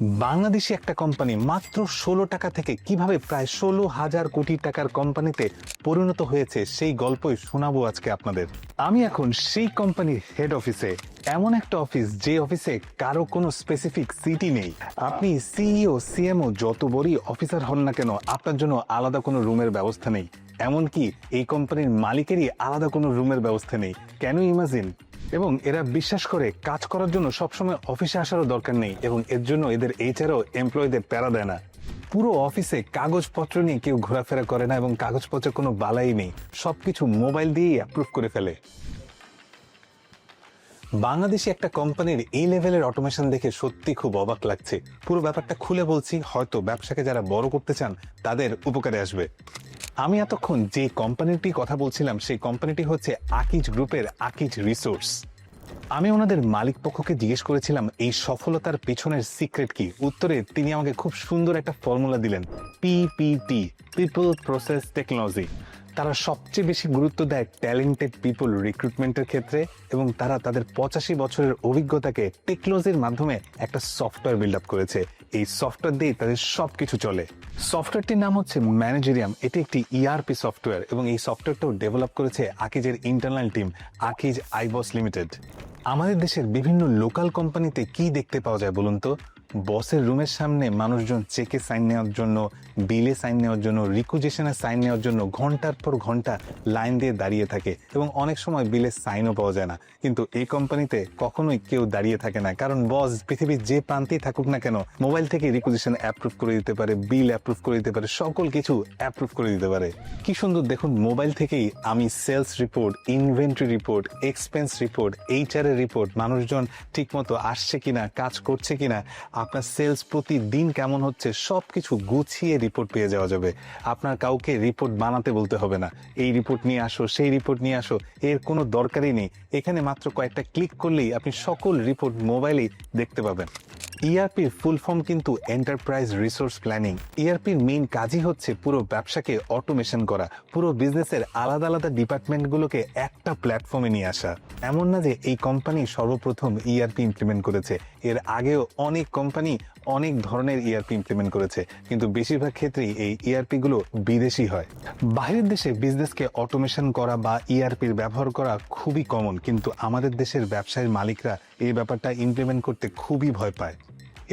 বাংলাদেশি একটা কোম্পানি মাত্র ষোলো টাকা থেকে কীভাবে প্রায় ষোলো হাজার কোটি টাকার কোম্পানিতে পরিণত হয়েছে সেই গল্পই শোনাবো আজকে আপনাদের। আমি এখন সেই কোম্পানির হেড অফিসে এমন একটা অফিস যে অফিসে কারও কোনো স্পেসিফিক সিটি নেই। আপনি সিইও সিএমও যত বড়ই অফিসার হন না কেন, আপনার জন্য আলাদা কোনো রুমের ব্যবস্থা নেই। এমনকি এই কোম্পানির মালিকেরই আলাদা কোনো রুমের ব্যবস্থা নেই। কেন ইমাজিন এবং এরা বিশ্বাস করে কাজ করার জন্য সবসময় অফিসে আসারও দরকার নেই এবং এর জন্য এদের এইচআরও এমপ্লয়ীদের প্যারা দেয় না। পুরো অফিসে কাগজপত্র নিয়ে কেউ ঘোরাফেরা করে না এবং কাগজপত্রের কোনো বালাই নেই। সবকিছু মোবাইল দিয়েই অ্যাপ্রুভ করে ফেলে। বাংলাদেশি একটা কোম্পানির এই লেভেলের অটোমেশন দেখে সত্যি খুব অবাক লাগছে। পুরো ব্যাপারটা খুলে বলছি, হয়তো ব্যবসাকে যারা বড় করতে চান, তাদের উপকারে আসবে। আমি এতক্ষণ যে কোম্পানিটি কথা বলছিলাম, সেই কোম্পানিটি হচ্ছে আকিজ গ্রুপের আকিজ রিসোর্স। আমি ওনাদের মালিক পক্ষকে জিজ্ঞেস করেছিলাম, এই সফলতার পেছনের সিক্রেট কি? উত্তরে, তিনি আমাকে খুব সুন্দর একটা ফর্মুলা দিলেন পিপিটি পিপল প্রসেস টেকনোলজি তারা সবচেয়ে বেশি গুরুত্ব দেয় ট্যালেন্টেড পিপল রিক্রুটমেন্টের ক্ষেত্রে এবং তারা তাদের পঁচাশি বছরের অভিজ্ঞতাকে টেকনোলজির মাধ্যমে একটা সফটওয়্যার বিল্ড আপ করেছে। এই সফটওয়্যার দিয়ে তাদের সব কিছু চলে। সফটওয়্যারটির নাম হচ্ছে ম্যানেজেরিয়াম এটি একটি ইআরপি সফটওয়্যার এবং এই সফটওয়্যারটাও ডেভেলপ করেছে আকিজের internal team Akij iBOS limited আমাদের দেশের বিভিন্ন লোকাল কোম্পানিতে কি দেখতে পাওয়া যায় বলুন তো? বসের রুমের সামনে মানুষজন চেকে সাইন নেওয়ার জন্য, বিলে সাইন নেওয়ার জন্য রিকুজেশনে সাইন নেওয়ার জন্য ঘণ্টার পর ঘণ্টা লাইন দিয়ে দাঁড়িয়ে থাকে এবং অনেক সময় বিলে সাইনও পাওয়া যায় না। কিন্তু এই কোম্পানিতে কখনোই কেউ দাঁড়িয়ে থাকে না। কারণ বস পৃথিবীর যে প্রান্তেই থাকুক না কেন, মোবাইল থেকে রিকুজেশন অ্যাপ্রুভ করে দিতে পারে, বিল অ্যাপ্রুভ করে দিতে পারে, সকল কিছু অ্যাপ্রুভ করে দিতে পারে। কি সুন্দর দেখুন, মোবাইল থেকেই আমি sales report, inventory report, expense report HR report, মানুষজন ঠিকমতো আসছে কিনা, কাজ করছে কিনা আপনার সেলস প্রতিদিন কেমন হচ্ছে সব কিছু গুছিয়ে রিপোর্ট পেয়ে যাওয়া যাবে। আপনার কাউকে রিপোর্ট বানাতে বলতে হবে না। এই রিপোর্ট নিয়ে আসো, সেই রিপোর্ট নিয়ে আসো, এর কোনো দরকারই নেই। এখানে মাত্র কয়েকটা ক্লিক করলেই আপনি সকল রিপোর্ট মোবাইলেই দেখতে পাবেন। ইআরপির ফুল ফর্ম কিন্তু এন্টারপ্রাইজ রিসোর্স প্ল্যানিং ইআরপির মেইন কাজই হচ্ছে পুরো ব্যবসাকে অটোমেশন করা, পুরো বিজনেসের আলাদা আলাদা ডিপার্টমেন্টগুলোকে একটা প্ল্যাটফর্মে নিয়ে আসা। এমন না যে এই কোম্পানি সর্বপ্রথম ইআরপি ইমপ্লিমেন্ট করেছে। এর আগেও অনেক কোম্পানি অনেক ধরনের ইআরপি ইমপ্লিমেন্ট করেছে, কিন্তু বেশিরভাগ ক্ষেত্রেই এই ইআরপি গুলো বিদেশি হয়। বাইরের দেশে বিজনেসকে অটোমেশন করা বা ইআরপির ব্যবহার করা খুবই কমন কিন্তু আমাদের দেশের ব্যবসায়ীর মালিকরা এই ব্যাপারটা ইমপ্লিমেন্ট করতে খুবই ভয় পায়।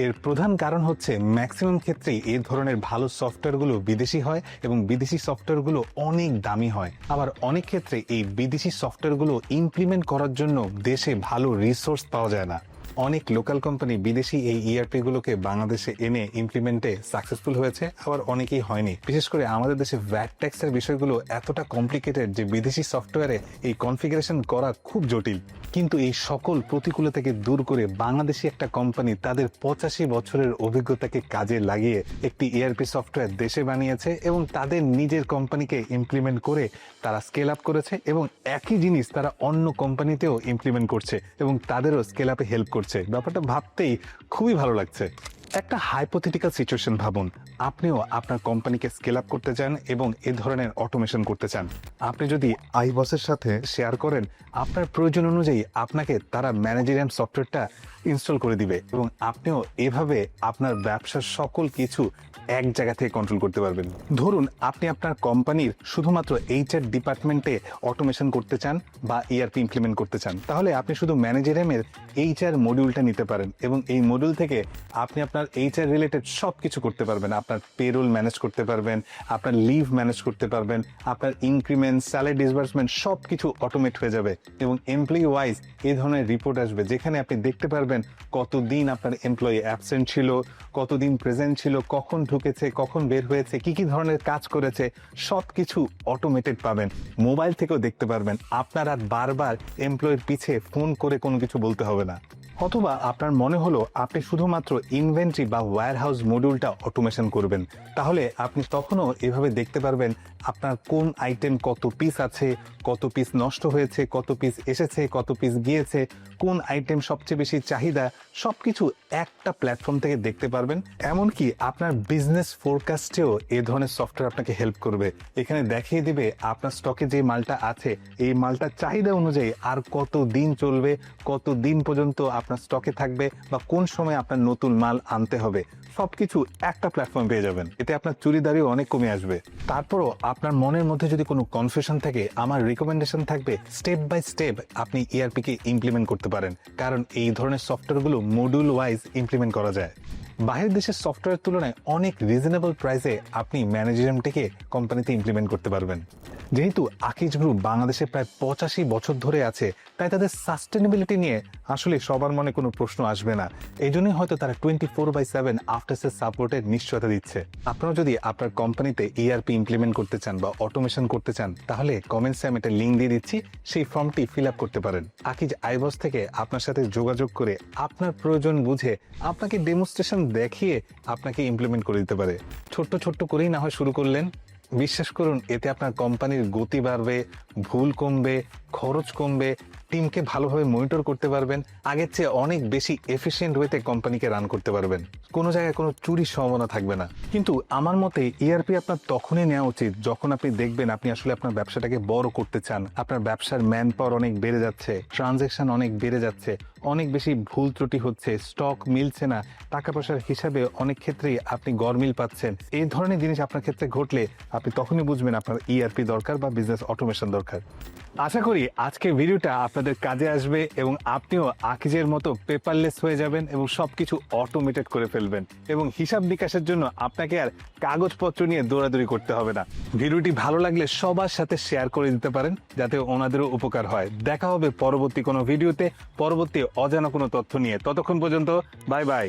এর প্রধান কারণ হচ্ছে ম্যাক্সিমাম ক্ষেত্রেই এই ধরনের ভালো সফটওয়্যারগুলো বিদেশি হয় এবং বিদেশি সফটওয়্যারগুলো অনেক দামি হয়। আবার অনেক ক্ষেত্রে এই বিদেশি সফটওয়্যারগুলো ইমপ্লিমেন্ট করার জন্য দেশে ভালো রিসোর্স পাওয়া যায় না। অনেক লোকাল কোম্পানি বিদেশি এই ইআরপি গুলোকে বাংলাদেশে এনে ইমপ্লিমেন্টে সাকসেসফুল হয়েছে, আবার অনেকেই হয়নি। বিশেষ করে আমাদের দেশে ভ্যাট ট্যাক্সের বিষয়গুলো এতটা কমপ্লিকেটেড যে বিদেশি সফটওয়্যারে এই কনফিগারেশন করা খুব জটিল। কিন্তু এই সকল প্রতিকূলতাকে দূর করে বাংলাদেশি একটা কোম্পানি তাদের পঁচাশি বছরের অভিজ্ঞতাকে কাজে লাগিয়ে একটি ইআরপি সফটওয়্যার দেশে বানিয়েছে এবং তাদের নিজের কোম্পানিকে ইমপ্লিমেন্ট করে তারা স্কেল আপ করেছে এবং একই জিনিস তারা অন্য কোম্পানিতেও ইমপ্লিমেন্ট করছে এবং তাদেরও স্কেল আপে হেল্প করছে। ব্যাপারটা ভাবতেই খুবই ভালো লাগছে। একটা হাইপোথেটিক্যাল সিচুয়েশন ভাবুন। আপনিও আপনার কোম্পানিকে স্কেল আপ করতে চান এবং এ ধরনের অটোমেশন করতে চান। আপনি যদি আই বসের সাথে শেয়ার করেন, আপনার প্রয়োজন অনুযায়ী আপনাকে তারা ম্যানেজারিয়াম সফটওয়্যারটা ইনস্টল করে দিবে এবং আপনিও এভাবে আপনার ব্যবসার সকল কিছু এক জায়গা থেকে কন্ট্রোল করতে পারবেন। ধরুন, আপনি আপনার কোম্পানির শুধুমাত্র এইচআর ডিপার্টমেন্টে অটোমেশন করতে চান বা ইআরপি ইমপ্লিমেন্ট করতে চান, তাহলে আপনি শুধু ম্যানেজার ম্যানেজারিয়ামের এইচআর মডিউলটা নিতে পারেন এবং এই মডিউল থেকে আপনি আপনার এইচআর রিলেটেড সব কিছু করতে পারবেন। আপনার পেরোল ম্যানেজ করতে পারবেন, আপনার লিভ ম্যানেজ করতে পারবেন, আপনার ইনক্রিমেন্ট স্যালারি ডিসবার্সমেন্ট সব কিছু অটোমেট হয়ে যাবে এবং এমপ্লয়ি ওয়াইজ এই ধরনের রিপোর্ট আসবে, যেখানে আপনি দেখতে পারবেন কতদিন আপনার এমপ্লয়ি অ্যাবসেন্ট ছিল? কতদিন প্রেজেন্ট ছিল? কখন ঢুকেছে? কখন বের হয়েছে? কি কি ধরনের কাজ করেছে? সব কিছু অটোমেটেড পাবেন। মোবাইল থেকেও দেখতে পারবেন। আপনার আর বারবার এমপ্লয়ের পিছে ফোন করে কোনো কিছু বলতে হবে না। অথবা আপনার মনে হলো আপনি শুধুমাত্র ইনভেন্টরি বা ওয়্যার হাউস মডিউলটা অটোমেশন করবেন, তাহলে আপনি তখনও এভাবে দেখতে পারবেন আপনার কোন আইটেম কত পিস আছে, কত পিস নষ্ট হয়েছে, কত পিস এসেছে, কত পিস গিয়েছে, কোন আইটেম সবচেয়ে বেশি চাহিদা সব কিছু একটা প্ল্যাটফর্ম থেকে দেখতে পারবেন। এমনকি আপনার বিজনেস ফোরকাস্টেও এ ধরনের সফটওয়্যার আপনাকে হেল্প করবে। এখানে দেখিয়ে দিবে আপনার স্টকে যে মালটা আছে, এই মালটা চাহিদা অনুযায়ী আর কত দিন চলবে কত দিন পর্যন্ত আপনার আপনার স্টকে থাকবে বা কোন সময় আপনার নতুন মাল আনতে হবে, সবকিছু একটা প্ল্যাটফর্ম পেয়ে যাবেন। এতে আপনার চুরিদারিও অনেক কমে আসবে। তারপরও আপনার মনের মধ্যে যদি কোনো কনফিউশন থাকে, আমার রিকমেন্ডেশন থাকবে স্টেপ বাই স্টেপ আপনি ইআরপি কে ইমপ্লিমেন্ট করতে পারেন। কারণ এই ধরনের সফটওয়্যারগুলো মডিউল ওয়াইজ ইমপ্লিমেন্ট করা যায়। বাইরের দেশের সফটওয়্যারের তুলনায় অনেক রিজনেবল প্রাইসে আপনি ম্যানেজমেন্টকে কোম্পানিতে ইমপ্লিমেন্ট করতে পারবেন। যেহেতু আকিজ গ্রুপ বাংলাদেশে প্রায় পঁচাশি বছর ধরে আছে, তাই তাদের সাস্টেনেবিলিটি নিয়ে আসলে সবার মনে কোনো প্রশ্ন আসবে না। এই জন্যই হয়তো তারা twenty four by seven after sale সাপোর্টের নিশ্চয়তা দিচ্ছে। আপনারা যদি আপনার কোম্পানিতে ইআরপি ইমপ্লিমেন্ট করতে চান বা অটোমেশন করতে চান, তাহলে কমেন্টসে আমি একটা লিঙ্ক দিয়ে দিচ্ছি, সেই ফর্মটি ফিল আপ করতে পারেন। আকিজ আইবস থেকে আপনার সাথে যোগাযোগ করে আপনার প্রয়োজন বুঝে আপনাকে ডেমোস্ট্রেশন দেখিয়ে আপনাকে ইমপ্লিমেন্ট করে দিতে পারে। ছোট্ট ছোট্ট করেই না হয় শুরু করলেন বিশ্বাস করুন এতে আপনার কোম্পানির গতি বাড়বে ভুল কমবে খরচ কমবে টিমকে ভালোভাবে মনিটর করতে পারবেন, আগের চেয়ে অনেক বেশি এফিসিয়েন্ট ওয়েতে কোম্পানিকে রান করতে পারবেন। কোনো জায়গায় কোনো চুরির সম্ভাবনা থাকবে না। কিন্তু আমার মতে ইআরপি আপনার তখনই নেওয়া উচিত যখন আপনি দেখবেন আপনি আসলে আপনার ব্যবসাটাকে বড় করতে চান। আপনার ব্যবসার ম্যান পাওয়ার অনেক বেড়ে যাচ্ছে ট্রানজেকশন অনেক বেড়ে যাচ্ছে, অনেক বেশি ভুল ত্রুটি হচ্ছে স্টক মিলছে না, টাকা পয়সার হিসাবে অনেক ক্ষেত্রেই আপনি গরমিল পাচ্ছেন। এই ধরনের জিনিস আপনার ক্ষেত্রে ঘটলে আপনি তখনই বুঝবেন আপনার ইআরপি দরকার বা বিজনেস অটোমেশন দরকার। আশা করি আজকের ভিডিওটা আপনাদের কাজে আসবে এবং আপনিও আকিজের মতো পেপারলেস হয়ে যাবেন এবং সবকিছু অটোমেটেড করে ফেলবেন এবং হিসাব বিকাশের জন্য আপনাকে আর কাগজপত্র নিয়ে দৌড়াদৌড়ি করতে হবে না। ভিডিওটি ভালো লাগলে সবার সাথে শেয়ার করে দিতে পারেন যাতে ওনাদেরও উপকার হয়। দেখা হবে পরবর্তী কোনো ভিডিওতে, পরবর্তী অজানা কোনো তথ্য নিয়ে। ততক্ষণ পর্যন্ত বাই বাই